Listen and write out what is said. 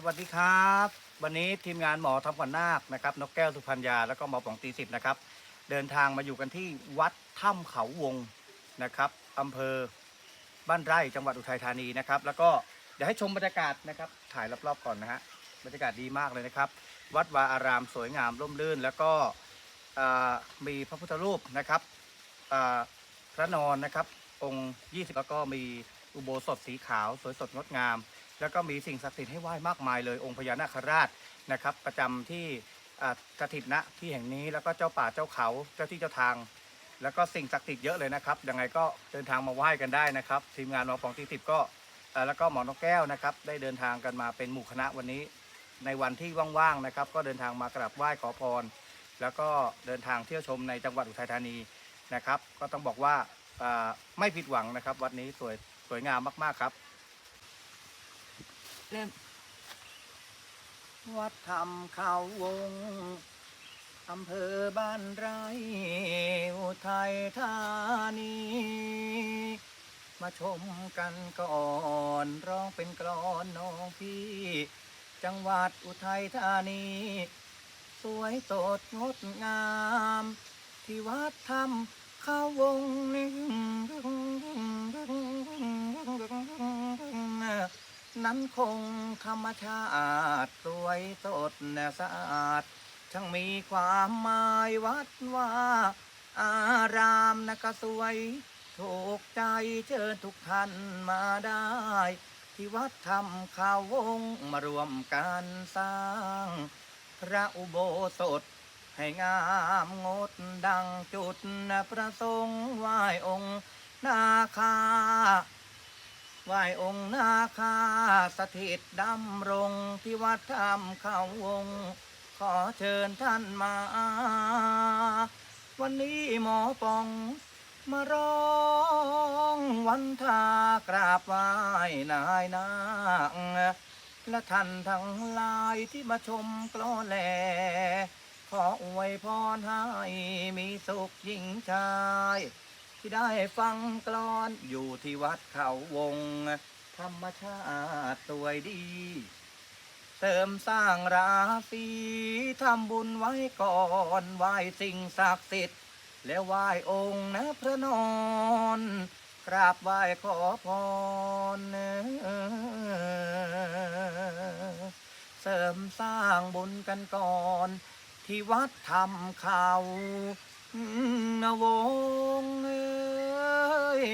สวัสดีครับ วันนี้ทีมงานหมอทำขวัญนาคนะครับนกแก้วสุพรรณยาแล้วก็หมอป๋องตีสิบนะครับ เดินทางมาอยู่กันที่วัดถ้ำเขาวงนะครับอำเภอบ้านไร่จังหวัดอุทัยธานีนะครับ แล้วก็เดี๋ยวให้ชมบรรยากาศนะครับ ถ่ายรอบๆก่อนนะฮะบรรยากาศดีมากเลยนะครับ วัดวาอารามสวยงามร่มรื่น แล้วก็มีพระพุทธรูปนะครับพระนอนนะครับ องค์ 20 แล้วก็มีอุโบสถสีขาว สวยสดงดงาม แล้วก็มีสิ่งศักดิ์สิทธิ์ให้ไหว้มากมายเลยองค์พญานาคราชนะครับ ประจำที่อ่าสถิตณที่แห่งนี้แล้วก็เจ้าป่าเจ้าเขาเจ้าที่เจ้าทาง แล้วก็สิ่งศักดิ์สิทธิ์เยอะเลยนะครับยังไงก็เดินทางมาไหว้กันได้นะครับ ทีมงานหมอปองที่สิบก็แล้วก็หมอนกแก้วนะครับ ได้เดินทางกันมาเป็นหมู่คณะวันนี้ ในวันที่ว่างๆนะครับ ก็เดินทางมากราบไหว้ขอพร แล้วก็เดินทางเที่ยวชมในจังหวัดอุทัยธานีนะครับ ก็ต้องบอกว่าไม่ผิดหวังนะครับ วัดนี้สวยสวยงามมากๆครับ เริ่มวัดธรรมเขาวง อำเภอบ้านไร่อุทัยธานี มาชมกันก่อนร้องเป็นกลอนน้องพี่ จังหวัดอุทัยธานี สวยสดงดงาม ที่วัดธรรมเข้าวงนี้ นั้นคงธรรมชาติสวยสดและสะอาดช่างมีความหมายวัดว่า อารามนะก็สวยถูกใจเชิญทุกท่านมาได้ ที่วัดธรรมขาววงมารวมกันสร้าง พระอุโบสถ ให้งามงดดังจุดประสงค์ไหว้องค์นาคา ไหวองค์นาคาสถิตดำรงที่วัดธรรมเขาวง ขอเชิญท่านมา วันนี้หมอปอง มาร้องวันทากราบไหว้นายนางและท่านทั้งหลายที่มาชมกลอแล ขออวยพรให้มีสุขยิ่งชาย ที่ได้ฟังกลอนอยู่ที่วัดเขาวง ธรรมชาติสวยดี เสริมสร้างราศีทำบุญไว้ก่อนไหว้สิ่งศักดิ์สิทธิ์ แล้วไหว้องค์นะพระนอนกราบไหว้ขอพรเสริมสร้างบุญกันก่อน ที่วัดทำเขา นวงเอ้ย